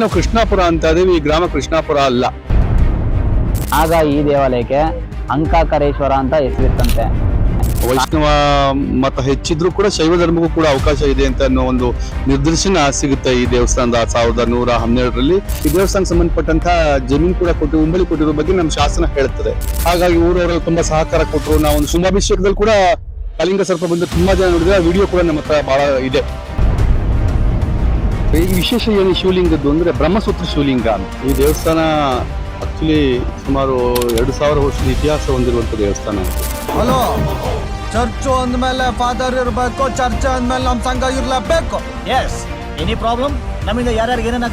ನಾವು ಕೃಷ್ಣಾಪುರ ಅಂತ ಇದೀವಿ ಈ ಗ್ರಾಮ ಕೃಷ್ಣಾಪುರ ಅಲ್ಲ. ಆಗ ಈ ದೇವಾಲಯಕ್ಕೆ ಅಂಕಾಕರೇಶ್ವರ ಅಂತ ಹೆಸರಿತ್ತಂತೆ ವೈಷ್ಣವ ಮತ ಹೆಚ್ಚಿದ್ರು ಕೂಡ ಶೈವ ಧರ್ಮಕ್ಕೂ ಕೂಡ ಅವಕಾಶ ಇದೆ ಅಂತ ಅನ್ನೋ ಒಂದು ನಿರ್ದೇಶನ ಸಿಗುತ್ತೆ ಈ ದೇವಸ್ಥಾನದ ಸಾವಿರದ ನೂರ ಹನ್ನೆರಡರಲ್ಲಿ. ಈ ದೇವಸ್ಥಾನಕ್ಕೆ ಸಂಬಂಧಪಟ್ಟಂತ ಜಮೀನು ಕೂಡ ಕೊಟ್ಟು ಉಂಬಳಿ ಕೊಟ್ಟಿರೋ ಬಗ್ಗೆ ನಮ್ಮ ಶಾಸನ ಹೇಳುತ್ತದೆ ಹಾಗಾಗಿ ಊರವರೆಲ್ಲ ತುಂಬಾ ಸಹಕಾರ ಕೊಟ್ಟರು. ನಾವು ಒಂದು ಕುಂಭಾಭಿಷೇಕದಲ್ಲಿ ಕೂಡ ಕಲಿಂಗ ಸರ್ಪ ಬಂದು ತುಂಬಾ ಜನ ನೋಡಿದ್ರೆ ವಿಡಿಯೋ ಕೂಡ ನಮ್ಮ ಹತ್ರ ಬಹಳ ಇದೆ. ಈ ವಿಶೇಷ ಏನು ಶಿವಲಿಂಗದ್ದು ಅಂದರೆ ಬ್ರಹ್ಮಸೂತ್ರ ಶಿವಲಿಂಗ ಅಂತ. ಈ ದೇವಸ್ಥಾನ ಆಕ್ಚುಲಿ ಸುಮಾರು ಎರಡು ಸಾವಿರ ವರ್ಷದ ಇತಿಹಾಸ ಹೊಂದಿರುವಂಥ ದೇವಸ್ಥಾನ ಹಲೋ ಚರ್ಚು ಅಂದಮೇಲೆ ಫಾದರ್ ಇರಬೇಕು ಚರ್ಚ್ ಅಂದಮೇಲೆ ನಮ್ಮ ಸಂಘ ಇರಲೇಬೇಕು. ಎಸ್ ಎನಿ ಪ್ರಾಬ್ಲಮ್ ನಮಗೆ ಯಾರ್ಯಾರಿಗೆ ಏನೇನ್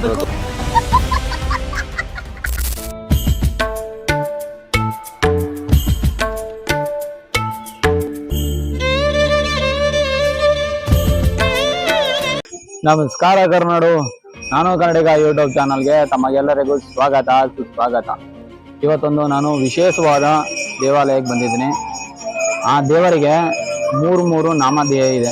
ನಮಸ್ಕಾರ ಕರ್ನಾಡು. ನಾನು ಕನ್ನಡಿಗ ಯೂಟ್ಯೂಬ್ ಚಾನಲ್ಗೆ ತಮಗೆಲ್ಲರಿಗೂ ಸ್ವಾಗತ, ಸುಸ್ವಾಗತ. ಇವತ್ತೊಂದು ನಾನು ವಿಶೇಷವಾದ ದೇವಾಲಯಕ್ಕೆ ಬಂದಿದ್ದೀನಿ. ಆ ದೇವರಿಗೆ ಮೂರು ಮೂರು ನಾಮಧೇಯ ಇದೆ.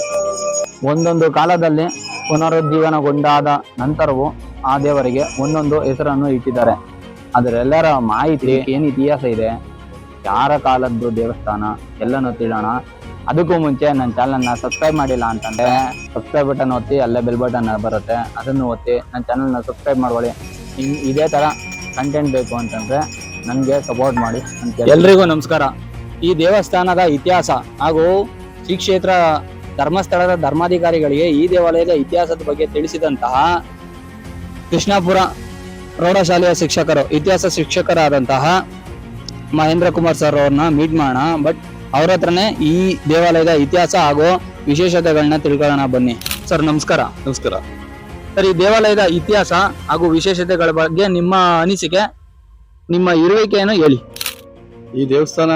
ಒಂದೊಂದು ಕಾಲದಲ್ಲಿ ಪುನರುಜ್ಜೀವನಗೊಂಡಾದ ನಂತರವೂ ಆ ದೇವರಿಗೆ ಒಂದೊಂದು ಹೆಸರನ್ನು ಇಟ್ಟಿದ್ದಾರೆ. ಅದರೆಲ್ಲರ ಮಾಹಿತಿ ಏನು ಇತಿಹಾಸ ಇದೆ? ಯಾರ ಕಾಲದ್ದು ದೇವಸ್ಥಾನ? ಎಲ್ಲನೂ ತಿಳಿಯೋಣ. ಅದಕ್ಕೂ ಮುಂಚೆ ನನ್ನ ಚಾನಲ್ನ ಸಬ್ಸ್ಕ್ರೈಬ್ ಮಾಡಿಲ್ಲ ಅಂತಂದ್ರೆ ಸಬ್ಸ್ಕ್ರೈಬ್ ಬಟನ್ ಒತ್ತಿ, ಅಲ್ಲೇ ಬೆಲ್ ಬಟನ್ ಬರುತ್ತೆ. ಅದನ್ನು ಒತ್ತಿ ನನ್ನ ಚಾನಲ್ನ ಸಬ್ಸ್ಕ್ರೈಬ್ ಮಾಡ್ಕೊಳ್ಳಿ. ಇದೇ ಥರ ಕಂಟೆಂಟ್ ಬೇಕು ಅಂತಂದ್ರೆ ನನಗೆ ಸಪೋರ್ಟ್ ಮಾಡಿ ಅಂತ ಎಲ್ರಿಗೂ ನಮಸ್ಕಾರ. ಈ ದೇವಸ್ಥಾನದ ಇತಿಹಾಸ ಹಾಗೂ ಶ್ರೀ ಕ್ಷೇತ್ರ ಧರ್ಮಸ್ಥಳದ ಧರ್ಮಾಧಿಕಾರಿಗಳಿಗೆ ಈ ದೇವಾಲಯದ ಇತಿಹಾಸದ ಬಗ್ಗೆ ತಿಳಿಸಿದಂತಹ ಕೃಷ್ಣಾಪುರ ಪ್ರೌಢಶಾಲೆಯ ಶಿಕ್ಷಕರು, ಇತಿಹಾಸ ಶಿಕ್ಷಕರಾದಂತಹ ಮಹೇಂದ್ರ ಕುಮಾರ್ ಸರ್ ಅವ್ರನ್ನ ಮೀಟ್ ಮಾಡೋಣ. ಬಟ್ ಅವ್ರ ಹತ್ರನೇ ಈ ದೇವಾಲಯದ ಇತಿಹಾಸ ಹಾಗೂ ವಿಶೇಷತೆಗಳನ್ನ ತಿಳ್ಕೊಳ್ಳೋಣ ಬನ್ನಿ. ಸರ್ ನಮಸ್ಕಾರ. ನಮಸ್ಕಾರ. ಸರ್ ಈ ದೇವಾಲಯದ ಇತಿಹಾಸ ಹಾಗೂ ವಿಶೇಷತೆಗಳ ಬಗ್ಗೆ ನಿಮ್ಮ ಅನಿಸಿಕೆ ನಿಮ್ಮ ಇರುವಿಕೆಯನ್ನು ಹೇಳಿ. ಈ ದೇವಸ್ಥಾನ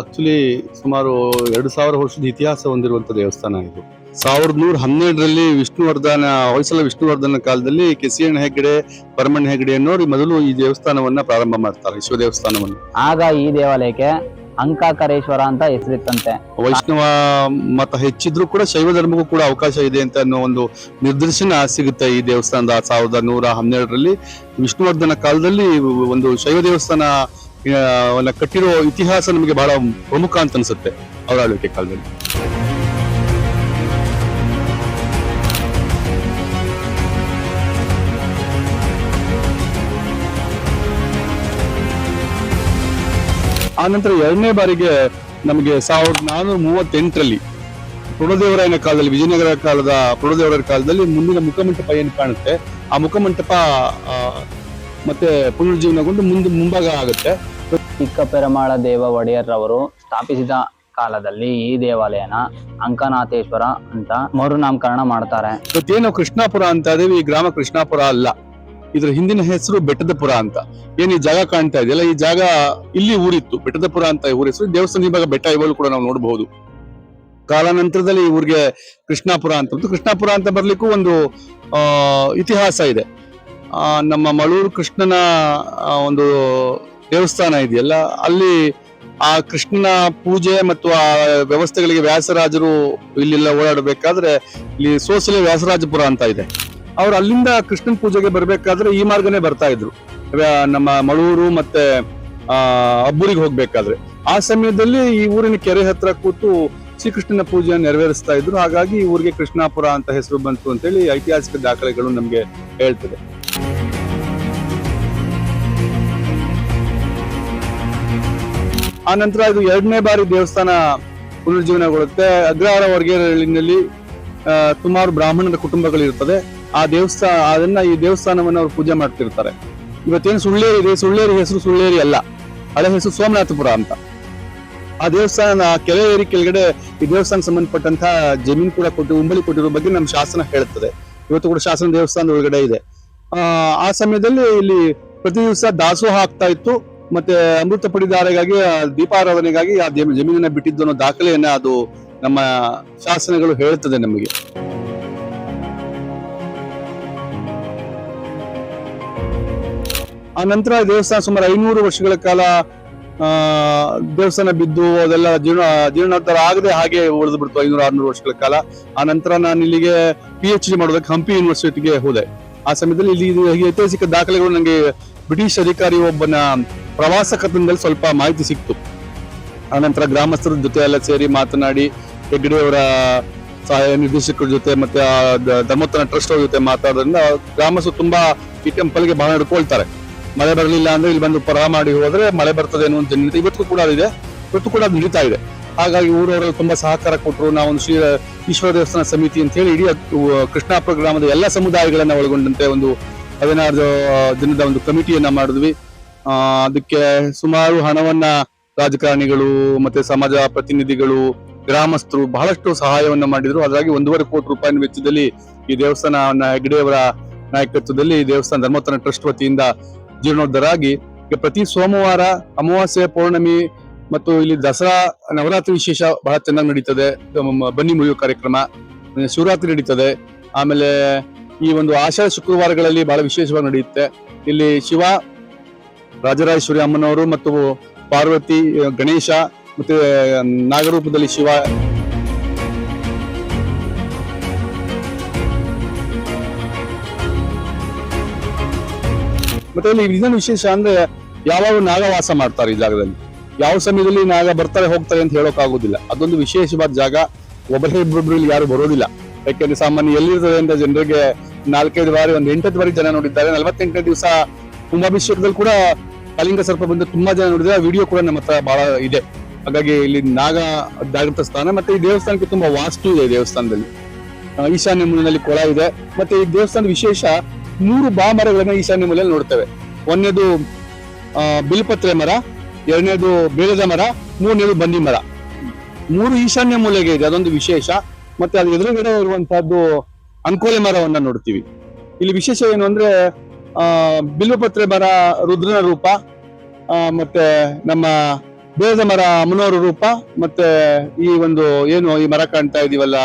ಆಕ್ಚುಲಿ ಸುಮಾರು ಎರಡು ಸಾವಿರ ವರ್ಷದ ಇತಿಹಾಸ ಹೊಂದಿರುವಂತ ದೇವಸ್ಥಾನ ಇದು. ಸಾವಿರದ ನೂರ ಹನ್ನೆರಡರಲ್ಲಿ ವಿಷ್ಣುವರ್ಧನ ಹೊಯ್ಸಲ ವಿಷ್ಣುವರ್ಧನ ಕಾಲದಲ್ಲಿ ಕೆಸಿಯಣ್ಣ ಹೆಗ್ಗಡೆ ಪರಮಣ್ಣ ಹೆಗ್ಗಡೆ ಅನ್ನೋರು ಮೊದಲು ಈ ದೇವಸ್ಥಾನವನ್ನ ಪ್ರಾರಂಭ ಮಾಡ್ತಾರೆ ವಿಶ್ವ ದೇವಸ್ಥಾನವನ್ನು. ಆಗ ಈ ದೇವಾಲಯಕ್ಕೆ ಅಂಕಾಕರೇಶ್ವರ ಅಂತ ಹೆಸರಿತ್ತಂತೆ. ವೈಷ್ಣವ ಮತ ಹೆಚ್ಚಿದ್ರು ಕೂಡ ಶೈವ ಧರ್ಮಕ್ಕೂ ಕೂಡ ಅವಕಾಶ ಇದೆ ಅಂತ ಅನ್ನೋ ಒಂದು ನಿರ್ದೇಶನ ಸಿಗುತ್ತೆ ಈ ದೇವಸ್ಥಾನದ ಸಾವಿರದ ನೂರ ಹನ್ನೆರಡರಲ್ಲಿ. ವಿಷ್ಣುವರ್ಧನ ಕಾಲದಲ್ಲಿ ಒಂದು ಶೈವ ದೇವಸ್ಥಾನ ಕಟ್ಟಿರೋ ಇತಿಹಾಸ ನಮಗೆ ಬಹಳ ಪ್ರಮುಖ ಅಂತ ಅನ್ಸುತ್ತೆ ಅವರ ಆಳ್ವಿಕೆ ಕಾಲದಲ್ಲಿ. ಆ ನಂತರ ಎರಡನೇ ಬಾರಿಗೆ ನಮಗೆ ಸಾವಿರದ ನಾನೂರ ಮೂವತ್ತೆಂಟರಲ್ಲಿ ಪ್ರೌಢದೇವರಾಯನ ಕಾಲದಲ್ಲಿ ವಿಜಯನಗರ ಕಾಲದ ಪ್ರೌಢದೇವರ ಕಾಲದಲ್ಲಿ ಮುಂದಿನ ಮುಖಮಂಟಪ ಏನು ಕಾಣುತ್ತೆ? ಆ ಮುಖಮಂಟಪ ಮತ್ತೆ ಪುನರುಜ್ಜೀವನಗೊಂಡು ಮುಂದೆ ಮುಂಭಾಗ ಆಗುತ್ತೆ. ಚಿಕ್ಕ ಪೆರಮಾಳ ದೇವ ಒಡೆಯರ್ ರವರು ಸ್ಥಾಪಿಸಿದ ಕಾಲದಲ್ಲಿ ಈ ದೇವಾಲಯನ ಅಂಕನಾಥೇಶ್ವರ ಅಂತ ಮರುನಾಮಕರಣ ಮಾಡ್ತಾರೆ. ಇವತ್ತೇನು ಕೃಷ್ಣಾಪುರ ಅಂತ ಇದೀವಿ ಈ ಗ್ರಾಮ ಕೃಷ್ಣಾಪುರ ಅಲ್ಲ. ಇದ್ರ ಹಿಂದಿನ ಹೆಸರು ಬೆಟ್ಟದಪುರ ಅಂತ. ಏನ್ ಈ ಜಾಗ ಕಾಣ್ತಾ ಇದೆಯಲ್ಲ ಈ ಜಾಗ ಇಲ್ಲಿ ಊರಿತ್ತು. ಬೆಟ್ಟದಪುರ ಅಂತ ಊರ ಹೆಸರು. ದೇವಸ್ಥಾನ ಇವಾಗ ಬೆಟ್ಟ ಇವಾಗ ಕೂಡ ನಾವು ನೋಡಬಹುದು. ಕಾಲಾನಂತರದಲ್ಲಿ ಈ ಊರಿಗೆ ಕೃಷ್ಣಾಪುರ ಅಂತ. ಬಂತು. ಕೃಷ್ಣಾಪುರ ಅಂತ ಬರ್ಲಿಕ್ಕೂ ಒಂದು ಇತಿಹಾಸ ಇದೆ. ನಮ್ಮ ಮಳೂರು ಕೃಷ್ಣನ ಒಂದು ದೇವಸ್ಥಾನ ಇದೆಯಲ್ಲ, ಅಲ್ಲಿ ಆ ಕೃಷ್ಣನ ಪೂಜೆ ಮತ್ತು ಆ ವ್ಯವಸ್ಥೆಗಳಿಗೆ ವ್ಯಾಸರಾಜರು ಇಲ್ಲೆಲ್ಲ ಓಡಾಡಬೇಕಾದ್ರೆ, ಇಲ್ಲಿ ಸೋಸಲೆ ವ್ಯಾಸರಾಜಪುರ ಅಂತ ಇದೆ. ಅವ್ರು ಅಲ್ಲಿಂದ ಕೃಷ್ಣನ ಪೂಜೆಗೆ ಬರಬೇಕಾದ್ರೆ ಈ ಮಾರ್ಗನೇ ಬರ್ತಾ ಇದ್ರು. ನಮ್ಮ ಮಳೂರು ಮತ್ತೆ, ಆ, ಅಬ್ಬೂರಿಗೆ ಹೋಗ್ಬೇಕಾದ್ರೆ. ಆ ಸಮಯದಲ್ಲಿ ಈ ಊರಿನ ಕೆರೆ ಹತ್ರ ಕೂತು ಶ್ರೀಕೃಷ್ಣನ ಪೂಜೆಯನ್ನು ನೆರವೇರಿಸ್ತಾ ಇದ್ರು. ಹಾಗಾಗಿ ಈ ಊರಿಗೆ ಕೃಷ್ಣಾಪುರ ಅಂತ ಹೆಸರು ಬಂತು ಅಂತೇಳಿ ಐತಿಹಾಸಿಕ ದಾಖಲೆಗಳು ನಮಗೆ ಹೇಳ್ತದೆ. ಆ ನಂತರ ಇದು ಎರಡನೇ ಬಾರಿ ದೇವಸ್ಥಾನ ಪುನರ್ಜೀವನಗೊಳ್ಳುತ್ತೆ. ಅಗ್ರಹಾರ ವರ್ಗೀಯರಲ್ಲಿ ಸುಮಾರು ಬ್ರಾಹ್ಮಣರ ಕುಟುಂಬಗಳು ಇರ್ತದೆ ಆ ದೇವಸ್ಥಾನ ಅದನ್ನ ಈ ದೇವಸ್ಥಾನವನ್ನು ಅವರು ಪೂಜೆ ಮಾಡ್ತಿರ್ತಾರೆ. ಇವತ್ತೇನು ಸುಳ್ಳೇರಿ ಇದೆ ಸುಳ್ಳೇರಿ ಹೆಸರು ಸುಳ್ಳೇರಿ ಅಲ್ಲ. ಹಳೆ ಹೆಸರು ಸೋಮನಾಥಪುರ ಅಂತ. ಆ ದೇವಸ್ಥಾನ ಕೆರೆ ಏರಿ ಕೆಳಗಡೆ ಈ ದೇವಸ್ಥಾನ ಸಂಬಂಧಪಟ್ಟಂತ ಜಮೀನು ಕೂಡ ಕೊಟ್ಟು, ಉಂಬಳಿ ಕೊಟ್ಟಿರೋ ಬಗ್ಗೆ ನಮ್ಮ ಶಾಸನ ಹೇಳುತ್ತದೆ. ಇವತ್ತು ಕೂಡ ಶಾಸನ ದೇವಸ್ಥಾನದ ಒಳಗಡೆ ಇದೆ. ಆ ಸಮಯದಲ್ಲಿ ಇಲ್ಲಿ ಪ್ರತಿ ದಿವಸ ದಾಸೋಹ ಆಗ್ತಾ ಇತ್ತು. ಮತ್ತೆ ಅಮೃತ ಪಡಿದಾರೆಗಾಗಿ ದೀಪಾರಾಧನೆಗಾಗಿ ಆ ಜಮೀ- ಜಮೀನನ್ನ ಬಿಟ್ಟಿದ್ದು ಅನ್ನೋ ದಾಖಲೆಯನ್ನ ಅದು ನಮ್ಮ ಶಾಸನಗಳು ಹೇಳುತ್ತದೆ ನಮಗೆ. ಆ ನಂತರ ದೇವಸ್ಥಾನ ಸುಮಾರು ಐನೂರು ವರ್ಷಗಳ ಕಾಲ, ಆ, ದೇವಸ್ಥಾನ ಬಿದ್ದು ಅದೆಲ್ಲ ಜೀರ್ಣ, ಜೀರ್ಣೋದ್ಧಾರ ಆಗದೆ ಹಾಗೆ ಉಳಿದು ಬಿಡ್ತು, ಐನೂರು ಆರ್ನೂರು ವರ್ಷಗಳ ಕಾಲ. ಆ ನಂತರ ನಾನು ಇಲ್ಲಿಗೆ ಪಿ ಎಚ್ ಡಿ ಮಾಡೋದಕ್ಕೆ ಹಂಪಿ ಯೂನಿವರ್ಸಿಟಿಗೆ ಹೋದೆ. ಆ ಸಮಯದಲ್ಲಿ ಇಲ್ಲಿ ಐತಿಹಾಸಿಕ ದಾಖಲೆಗಳು ನನಗೆ ಬ್ರಿಟಿಷ್ ಅಧಿಕಾರಿ ಒಬ್ಬನ ಪ್ರವಾಸ ಕಥನದಲ್ಲಿ ಸ್ವಲ್ಪ ಮಾಹಿತಿ ಸಿಕ್ತು. ಆನಂತರ ಗ್ರಾಮಸ್ಥರ ಜೊತೆ ಎಲ್ಲ ಸೇರಿ ಮಾತನಾಡಿ ಹೆಗ್ಗಡೆಯವರ ಸಹಾಯ ನಿರ್ದೇಶಕರ ಜೊತೆ ಮತ್ತೆ ಆ ಧರ್ಮೋತ್ತನ ಟ್ರಸ್ಟ್ ಅವ್ರ ಜೊತೆ ಮಾತಾಡೋದ್ರಿಂದ ಗ್ರಾಮಸ್ಥರು ತುಂಬಾ ಈ ಟೆಂಪಲ್ಗೆ ಬಹಳ ನಡ್ಕೊಳ್ತಾರೆ ಮಳೆ ಬರಲಿಲ್ಲ ಅಂದ್ರೆ ಇಲ್ಲಿ ಬಂದು ಪರ ಮಾಡಿ ಹೋದ್ರೆ ಮಳೆ ಬರ್ತದೆ ಅನ್ನೋ ಒಂದು ಜನತೆ ಇವತ್ತು ಕೂಡ ಇದೆ ಇವತ್ತು ಕೂಡ ಅದು ಇದೆ. ಹಾಗಾಗಿ ಊರವರೆಲ್ಲ ತುಂಬಾ ಸಹಕಾರ ಕೊಟ್ಟರು ನಾವೊಂದು ಶ್ರೀ ಈಶ್ವರ ದೇವಸ್ಥಾನ ಸಮಿತಿ ಅಂತ ಹೇಳಿ ಇಡೀ ಕೃಷ್ಣಾಪುರ ಗ್ರಾಮದ ಎಲ್ಲ ಸಮುದಾಯಗಳನ್ನ ಒಳಗೊಂಡಂತೆ ಒಂದು ಹದಿನಾರು ದಿನದ ಒಂದು ಕಮಿಟಿಯನ್ನ ಮಾಡಿದ್ವಿ. ಅದಕ್ಕೆ ಸುಮಾರು ಹಣವನ್ನ ರಾಜಕಾರಣಿಗಳು ಮತ್ತೆ ಸಮಾಜ ಪ್ರತಿನಿಧಿಗಳು, ಗ್ರಾಮಸ್ಥರು ಬಹಳಷ್ಟು ಸಹಾಯವನ್ನ ಮಾಡಿದ್ರು. ಹಾಗಾಗಿ ಒಂದೂವರೆ ಕೋಟಿ ರೂಪಾಯಿನ ವೆಚ್ಚದಲ್ಲಿ ಈ ದೇವಸ್ಥಾನ ಹೆಗ್ಡೆಯವರ ನಾಯಕತ್ವದಲ್ಲಿ ದೇವಸ್ಥಾನ ಧರ್ಮೋತ್ತರ ಟ್ರಸ್ಟ್ ವತಿಯಿಂದ ಜೀರ್ಣೋದ್ಧಾರ ಆಗಿ ಈಗ ಪ್ರತಿ ಸೋಮವಾರ ಅಮಾವಾಸ್ಯೆ ಪೌರ್ಣಮಿ ಮತ್ತು ಇಲ್ಲಿ ದಸರಾ ನವರಾತ್ರಿ ವಿಶೇಷ ಬಹಳ ಚೆನ್ನಾಗಿ ನಡೀತದೆ. ಬನ್ನಿ ಮುರಿಯೋ ಕಾರ್ಯಕ್ರಮ ಶಿವರಾತ್ರಿ ನಡೀತದೆ. ಆಮೇಲೆ ಈ ಒಂದು ಆಷಾಢ ಶುಕ್ರವಾರಗಳಲ್ಲಿ ಬಹಳ ವಿಶೇಷವಾಗಿ ನಡೆಯುತ್ತೆ. ಇಲ್ಲಿ ಶಿವ, ರಾಜರಾಜೇಶ್ವರಿ ಅಮ್ಮನವರು ಮತ್ತು ಪಾರ್ವತಿ, ಗಣೇಶ ಮತ್ತೆ ನಾಗರೂಪದಲ್ಲಿ ಶಿವ ಮತ್ತೆ ಇಲ್ಲಿ ಇನ್ನೊಂದು ವಿಶೇಷ ಅಂದ್ರೆ ಯಾವಾಗ ನಾಗ ವಾಸ ಮಾಡ್ತಾರೆ ಈ ಜಾಗದಲ್ಲಿ? ಯಾವ ಸಮಯದಲ್ಲಿ ನಾಗ ಬರ್ತಾರೆ, ಹೋಗ್ತಾರೆ ಅಂತ ಹೇಳೋಕ್ ಆಗುದಿಲ್ಲ ಅದೊಂದು ವಿಶೇಷವಾದ ಜಾಗ. ಒಬ್ಬರೇ ಇಬ್ಬರೊಬ್ರು ಇಲ್ಲಿ ಯಾರು ಬರೋದಿಲ್ಲ. ಯಾಕೆಂದ್ರೆ ಸಾಮಾನ್ಯ ಎಲ್ಲಿರ್ತದೆ ಅಂತ ಜನರಿಗೆ ನಾಲ್ಕೈದು ಬಾರಿ, ಒಂದು ಎಂಟತ್ತು ಬಾರಿ ಜನ ನೋಡಿದ್ದಾರೆ. ನಲವತ್ತೆಂಟನೇ ದಿವಸ ಕುಂಭಾಭಿಷೇಕದಲ್ಲಿ ಕೂಡ ಕಲಿಂಗ ಸರ್ಪ ಬಂದು ತುಂಬಾ ಜನ ನೋಡಿದ್ರೆ ವಿಡಿಯೋ ಕೂಡ ನಮ್ಮ ಹತ್ರ ಬಹಳ ಇದೆ. ಹಾಗಾಗಿ ಇಲ್ಲಿ ನಾಗ ಜಾಗೃತ ಸ್ಥಾನ, ಮತ್ತೆ ಈ ದೇವಸ್ಥಾನಕ್ಕೆ ತುಂಬಾ ವಾಸ್ತು ಇದೆ ದೇವಸ್ಥಾನದಲ್ಲಿ. ಈಶಾನ್ಯ ಮೂಲದಲ್ಲಿ ಕೊಳ ಇದೆ. ಮತ್ತೆ ಈ ದೇವಸ್ಥಾನದ ವಿಶೇಷ ಮೂರು ಬಾ ಮರಗಳನ್ನು ಈಶಾನ್ಯ ಮೂಲೆಯಲ್ಲಿ ನೋಡ್ತೇವೆ. ಒಂದನೇದು ಬಿಲ್ಪತ್ರೆ ಮರ, ಎರಡನೇದು ಬೇಲದ ಮರ, ಮೂರನೇದು ಬನ್ನಿ ಮರ. ಮೂರು ಈಶಾನ್ಯ ಮೂಲೆಗೆ ಇದೆ, ಅದೊಂದು ವಿಶೇಷ. ಮತ್ತೆ ಅದ್ರ ಎದುರುಗಡೆ ಇರುವಂತಹದ್ದು ಅಂಕೋಲೆ ಮರವನ್ನ ನೋಡ್ತೀವಿ. ಇಲ್ಲಿ ವಿಶೇಷ ಏನು ಅಂದ್ರೆ, ಆ, ಬಿಲ್ವಪತ್ರೆ ಮರ ರುದ್ರನ ರೂಪ ಮತ್ತೆ ನಮ್ಮ ಬೇಲದ ಮರ ಅಮ್ಮನವರ ರೂಪ, ಮತ್ತೆ ಈ ಒಂದು, ಏನು ಈ ಮರ ಕಾಣ್ತಾ ಇದೀವಲ್ಲ,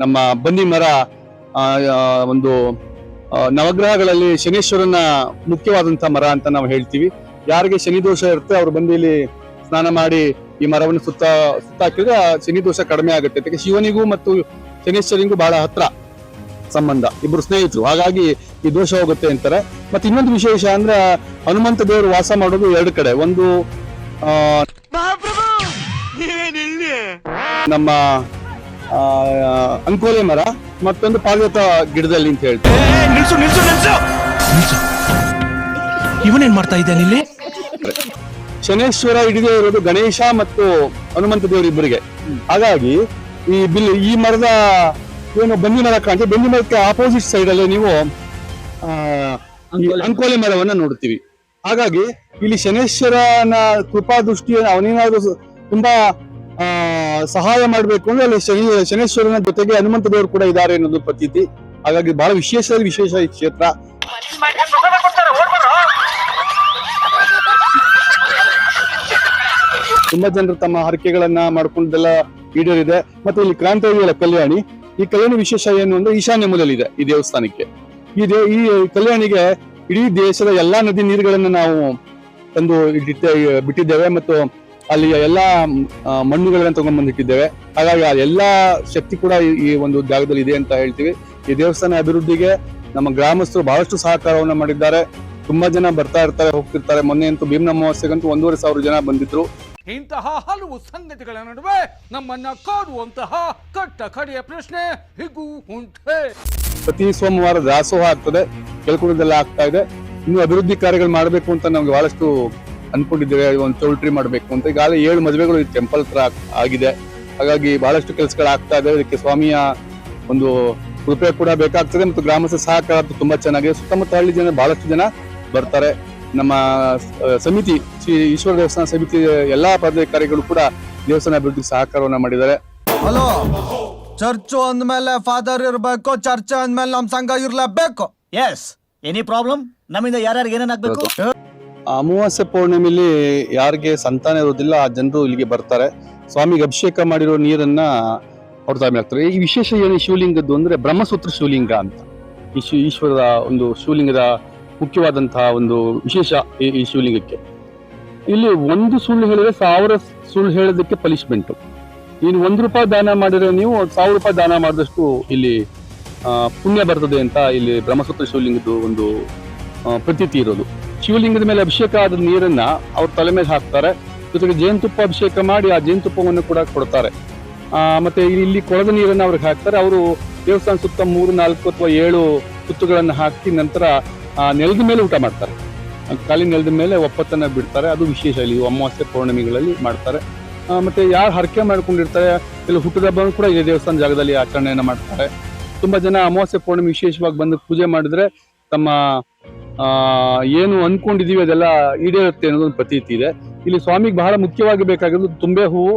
ನಮ್ಮ ಬನ್ನಿ ಮರ ಒಂದು ನವಗ್ರಹಗಳಲ್ಲಿ ಶನೇಶ್ವರನ ಮುಖ್ಯವಾದಂತ ಮರ ಅಂತ ನಾವು ಹೇಳ್ತೀವಿ. ಯಾರಿಗೆ ಶನಿ ದೋಷ ಇರುತ್ತೆ ಅವ್ರು ಬಂದು ಇಲ್ಲಿ ಸ್ನಾನ ಮಾಡಿ ಈ ಮರವನ್ನು ಸುತ್ತ ಸುತ್ತ ಹಾಕಿದ್ರೆ ಶನಿ ದೋಷ ಕಡಿಮೆ ಆಗುತ್ತೆ. ಯಾಕೆ ಶಿವನಿಗೂ ಮತ್ತು ಶನೇಶ್ವರಿಗೂ ಬಹಳ ಹತ್ರ ಸಂಬಂಧ. ಇಬ್ರು ಸ್ನೇಹಿತರು. ಹಾಗಾಗಿ ಈ ದೋಷ ಹೋಗುತ್ತೆ ಅಂತಾರೆ. ಮತ್ತೆ ಇನ್ನೊಂದು ವಿಶೇಷ ಅಂದ್ರೆ ಹನುಮಂತ ದೇವರು ವಾಸ ಮಾಡೋದು ಎರಡು ಕಡೆ. ಒಂದು ನಮ್ಮ ಆ, ಅಂಕೋಲೆ ಮರ. ಮತ್ತೊಂದು ಪಾರ್ವತ ಗಿಡದಲ್ಲಿ ಅಂತ ಹೇಳ್ತಾರೆ ನಿಲ್ಸು ನಿಲ್ಸು ನಿಲ್ಸು! ನಿಲ್ಸು. ಇವನೇನ್ ಮಾಡ್ತಾ ಇದ್ದಾನೆ ಇಲ್ಲಿ? ಶನೇಶ್ವರ ಹಿಡಿದೇ ಇರೋದು ಗಣೇಶ ಮತ್ತು ಹನುಮಂತ ದೇವರು ಇಬ್ಬರಿಗೆ. ಹಾಗಾಗಿ ಈ ಬಿಲ್ ಈ ಮರದ ಏನು ಬನ್ನಿ ಮರ ಕಾಣ್ತೀವಿ ಬನ್ನಿ ಮರಕ್ಕೆ ಆಪೋಸಿಟ್ ಸೈಡ್ ಅಲ್ಲಿ ನೀವು ಆ, ಈ ಅಂಕೋಲೆ. ಮರವನ್ನ ನೋಡ್ತೀವಿ. ಹಾಗಾಗಿ ಇಲ್ಲಿ ಶನೇಶ್ವರನ ಕೃಪಾ ದೃಷ್ಟಿ ಅವನೇನಾದ್ರೂ ಸ- ತುಂಬಾ ಸಹಾಯ ಮಾಡಬೇಕು ಅಂದ್ರೆ ಅಲ್ಲಿ ಶನಿ, ಶನೇಶ್ವರನ ಜೊತೆಗೆ ಹನುಮಂತ ದೇವರು ಕೂಡ ಇದ್ದಾರೆ ಅನ್ನೋದು ಪ್ರತೀತಿ. ಹಾಗಾಗಿ ಬಹಳ ವಿಶೇಷ ವಿಶೇಷ ಈ ಕ್ಷೇತ್ರ. ತುಂಬಾ ಜನರು ತಮ್ಮ ಹರಕೆಗಳನ್ನ ಮಾಡ್ಕೊಂಡೆಲ್ಲ ಈಡೇರಿದೆ. ಮತ್ತೆ ಇಲ್ಲಿ ಕ್ರಾಂತಿಯಲ್ಲ ಕಲ್ಯಾಣಿ. ಈ ಕಲ್ಯಾಣಿ ವಿಶೇಷ ಏನು ಅಂದ್ರೆ ಈಶಾನ್ಯ ಮೂಲಲ್ಲಿದೆ ಈ ದೇವಸ್ಥಾನಕ್ಕೆ. ಈ ದೇ, ಈ ಕಲ್ಯಾಣಿಗೆ ಇಡೀ ದೇಶದ ಎಲ್ಲಾ ನದಿ ನೀರುಗಳನ್ನ ನಾವು ತಂದು ಬಿಟ್ಟಿದ್ದೇವೆ. ಮತ್ತು ಅಲ್ಲಿಯ ಎಲ್ಲ ಮಣ್ಣುಗಳನ್ನ ತಗೊಂಡ್ಬಂದಿಟ್ಟಿದ್ದೇವೆ ಹಾಗಾಗಿ ಆ ಎಲ್ಲ ಶಕ್ತಿ ಕೂಡ ಈ- ಒಂದು ಜಾಗದಲ್ಲಿ ಇದೆ ಅಂತ ಹೇಳ್ತೀವಿ. ಈ ದೇವಸ್ಥಾನ ಅಭಿವೃದ್ಧಿಗೆ ನಮ್ಮ ಗ್ರಾಮಸ್ಥರು ಬಹಳಷ್ಟು ಸಹಕಾರವನ್ನು ಮಾಡಿದ್ದಾರೆ. ತುಂಬಾ ಜನ ಬರ್ತಾ ಇರ್ತಾರೆ ಹೋಗ್ತಿರ್ತಾರೆ. ಮೊನ್ನೆ ಅಂತೂ ಭೀಮ್ನ ಅಮಾವಾಸ್ಯೆಗಂತೂ ಒಂದೂವರೆ ಸಾವಿರ ಜನ ಬಂದಿದ್ರು. ಇಂತಹ ಹಲವು ಸಂಗತಿಗಳ ನಡುವೆ ನಮ್ಮನ್ನ ಕಾಡುವಂತಹ ಕಟ್ಟ ಕಡೆಯ ಪ್ರಶ್ನೆ ಹೀಗೂ ಉಂಟೆ. ಪ್ರತಿ ಸೋಮವಾರ ದಾಸೋಹ ಆಗ್ತದೆ. ಕೆಲ್ಕುಳದೆಲ್ಲ ಆಗ್ತಾ ಇದೆ. ಇನ್ನು ಅಭಿವೃದ್ಧಿ ಕಾರ್ಯಗಳು ಮಾಡಬೇಕು ಅಂತ ನಮ್ಗೆ ಬಹಳಷ್ಟು ಅನ್ಕೊಂಡಿದ್ದೇವೆ ಒಂದು ಚೌಲ್ಟ್ರಿ ಮಾಡಬೇಕು ಅಂತ. ಈಗಾಗಲೇ ಏಳು ಮದುವೆಗಳು ಈ ಟೆಂಪಲ್ ಹತ್ರ ಆಗಿದೆ. ಹಾಗಾಗಿ ಬಹಳಷ್ಟು ಕೆಲಸಗಳು ಆಗ್ತಾ ಇದೆ. ಇದಕ್ಕೆ ಸ್ವಾಮಿಯ ಒಂದು ಕೃಪೆ ಕೂಡ ಬೇಕಾಗ್ತದೆ ಮತ್ತು ಗ್ರಾಮಸ್ಥ ಸಹಕಾರ ತುಂಬಾ ಚೆನ್ನಾಗಿದೆ. ಸುತ್ತಮುತ್ತ ಹಳ್ಳಿ ಜನ ಬಹಳಷ್ಟು ಜನ ಬರ್ತಾರೆ. ನಮ್ಮ ಸಮಿತಿ ಶ್ರೀ ಈಶ್ವರ ದೇವಸ್ಥಾನ ಸಮಿತಿ ಎಲ್ಲಾ ಪದಾಧಿಕಾರಿಗಳು ಕೂಡ ದೇವಸ್ಥಾನ ಅಭಿವೃದ್ಧಿ ಸಹಕಾರವನ್ನ ಮಾಡಿದ್ದಾರೆ. ಹಲೋ ಚರ್ಚು ಅಂದ್ಮೇಲೆ ಫಾದರ್ ಇರಬೇಕು ಚರ್ಚ್ ಅಂದ್ಮೇಲೆ ನಮ್ ಸಂಘ ಇರ್ಲೇಬೇಕು. ಎಸ್ ಎನಿ ಪ್ರಾಬ್ಲಮ್ ನಮ್ಮಿಂದ ಯಾರ್ಯಾರಿಗೆ ಏನೇನಾಗ್ಬೇಕು? ಅಮಾವಾಸ್ಯೆ ಪೌರ್ಣಿಮೆಯಲ್ಲಿ ಯಾರಿಗೆ ಸಂತಾನ ಇರೋದಿಲ್ಲ ಆ ಜನರು ಇಲ್ಲಿಗೆ ಬರ್ತಾರೆ. ಸ್ವಾಮಿಗೆ ಅಭಿಷೇಕ ಮಾಡಿರೋ ನೀರನ್ನ ಅವ್ರ ಈ ವಿಶೇಷ ಏನು ಶಿವಲಿಂಗದ್ದು ಅಂದ್ರೆ ಬ್ರಹ್ಮಸೂತ್ರ ಶಿವಲಿಂಗ ಅಂತ. ಈ ಈಶ್ವರದ ಒಂದು ಶಿವಲಿಂಗದ ಮುಖ್ಯವಾದಂತಹ ಒಂದು ವಿಶೇಷ ಈ ಶಿವಲಿಂಗಕ್ಕೆ. ಇಲ್ಲಿ ಒಂದು ಸುಳ್ಳು ಹೇಳಿದ್ರೆ ಸಾವಿರ ಸುಳ್ಳು ಹೇಳೋದಕ್ಕೆ ಪನಿಷ್ಮೆಂಟ್ ಇನ್ನು ಒಂದು ರೂಪಾಯಿ ದಾನ ಮಾಡಿದ್ರೆ ನೀವು ಸಾವಿರ ರೂಪಾಯಿ ದಾನ ಮಾಡಿದಷ್ಟು ಇಲ್ಲಿ ಪುಣ್ಯ ಬರ್ತದೆ ಅಂತ ಇಲ್ಲಿ ಬ್ರಹ್ಮಸೂತ್ರ ಶಿವಲಿಂಗದ್ದು ಒಂದು ಪ್ರತೀತಿ ಇರೋದು. ಶಿವಲಿಂಗದ ಮೇಲೆ ಅಭಿಷೇಕ ಆದ ನೀರನ್ನ ಅವ್ರ ತಲೆ ಮೇಲೆ ಹಾಕ್ತಾರೆ. ಜೊತೆಗೆ ಜೇನುತುಪ್ಪ ಅಭಿಷೇಕ ಮಾಡಿ ಆ ಜೇನುತುಪ್ಪವನ್ನು ಕೂಡ ಕೊಡ್ತಾರೆ. ಮತ್ತೆ ಇಲ್ಲಿ- ಕೊಳದ ನೀರನ್ನ ಅವ್ರಿಗೆ ಹಾಕ್ತಾರೆ. ಅವರು ದೇವಸ್ಥಾನ ಸುತ್ತ ಮೂರು, ನಾಲ್ಕು ಅಥವಾ ಏಳು ಸುತ್ತುಗಳನ್ನು ಹಾಕಿ ನಂತರ ನೆಲದ ಮೇಲೆ ಊಟ ಮಾಡ್ತಾರೆ. ಖಾಲಿ ನೆಲದ ಮೇಲೆ ಒಪ್ಪತ್ತನ್ನ ಬಿಡ್ತಾರೆ. ಅದು ವಿಶೇಷ ಇಲ್ಲಿ ಅಮಾವಾಸ್ಯೆ ಪೌರ್ಣಮಿಗಳಲ್ಲಿ ಮಾಡ್ತಾರೆ. ಮತ್ತೆ ಯಾರು ಹರಕೆ ಮಾಡ್ಕೊಂಡಿರ್ತಾರೆ, ಇಲ್ಲಿ ಹುಟ್ಟಿದ ಹಬ್ಬ ಕೂಡ ಇದೆ ದೇವಸ್ಥಾನ ಜಾಗದಲ್ಲಿ ಆಚರಣೆಯನ್ನ ಮಾಡ್ತಾರೆ. ತುಂಬಾ ಜನ ಅಮಾವಾಸ್ಯೆ ಪೌರ್ಣಮಿ ವಿಶೇಷವಾಗಿ ಬಂದು ಪೂಜೆ ಮಾಡಿದ್ರೆ ತಮ್ಮ ಏನು ಅನ್ಕೊಂಡಿದೀವಿ ಅದೆಲ್ಲ ಈಡೇರುತ್ತೆ ಅನ್ನೋದೊಂದು ಪ್ರತೀತಿ ಇದೆ. ಇಲ್ಲಿ ಸ್ವಾಮಿಗೆ ಬಹಳ ಮುಖ್ಯವಾಗಿ ಬೇಕಾಗಿರೋದು ತುಂಬೆ ಹೂವು,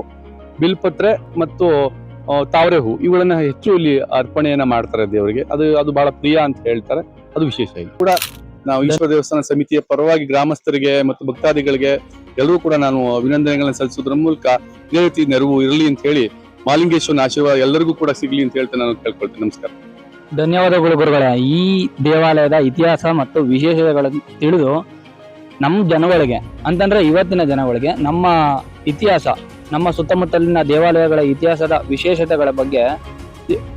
ಬಿಲ್ಪತ್ರೆ ಮತ್ತು ತಾವರೆ ಹೂ ಇವುಗಳನ್ನ ಹೆಚ್ಚು ಇಲ್ಲಿ ಅರ್ಪಣೆಯನ್ನ ಮಾಡ್ತಾರೆ ದೇವರಿಗೆ. ಅದು ಅದು ಬಹಳ ಪ್ರಿಯ ಅಂತ ಹೇಳ್ತಾರೆ. ಅದು ವಿಶೇಷ ಇಲ್ಲಿ. ಕೂಡ ನಾವು ಈಶ್ವರ ದೇವಸ್ಥಾನ ಸಮಿತಿಯ ಪರವಾಗಿ ಗ್ರಾಮಸ್ಥರಿಗೆ ಮತ್ತು ಭಕ್ತಾದಿಗಳಿಗೆ ಎಲ್ಲರೂ ಕೂಡ ನಾನು ಅಭಿನಂದನೆಗಳನ್ನ ಸಲ್ಲಿಸೋದ್ರ ಮೂಲಕ ಇದೇ ರೀತಿ ನೆರವು ಇರಲಿ ಅಂತ ಹೇಳಿ ಮಾಲಿಂಗೇಶ್ವರನ ಆಶೀರ್ವಾದ ಎಲ್ಲರಿಗೂ ಕೂಡ ಸಿಗ್ಲಿ ಅಂತ ಹೇಳ್ತಾ ನಾನು ಕೇಳ್ಕೊಳ್ತೀನಿ. ನಮಸ್ಕಾರ. ಧನ್ಯವಾದಗಳು ಗುರುಗಳೇ. ಈ ದೇವಾಲಯದ ಇತಿಹಾಸ ಮತ್ತು ವಿಶೇಷತೆಗಳನ್ನು ತಿಳಿದು ನಮ್ಮ ಜನಗಳಿಗೆ ಅಂತಂದ್ರೆ ಇವತ್ತಿನ ಜನಗಳಿಗೆ ನಮ್ಮ ಇತಿಹಾಸ ನಮ್ಮ ಸುತ್ತಮುತ್ತಲಿನ ದೇವಾಲಯಗಳ ಇತಿಹಾಸದ ವಿಶೇಷತೆಗಳ ಬಗ್ಗೆ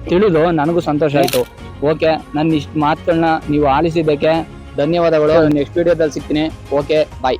ತಿಳಿದು ನನಗೂ ಸಂತೋಷ ಆಯಿತು. ಓಕೆ ನನ್ನ ಇಷ್ಟು ಮಾತುಗಳನ್ನ ನೀವು ಆಲಿಸಿದ್ದಕ್ಕೆ ಧನ್ಯವಾದಗಳು. ನೆಕ್ಸ್ಟ್ ವಿಡಿಯೋದಲ್ಲಿ ಸಿಗ್ತೀನಿ. Okay bye.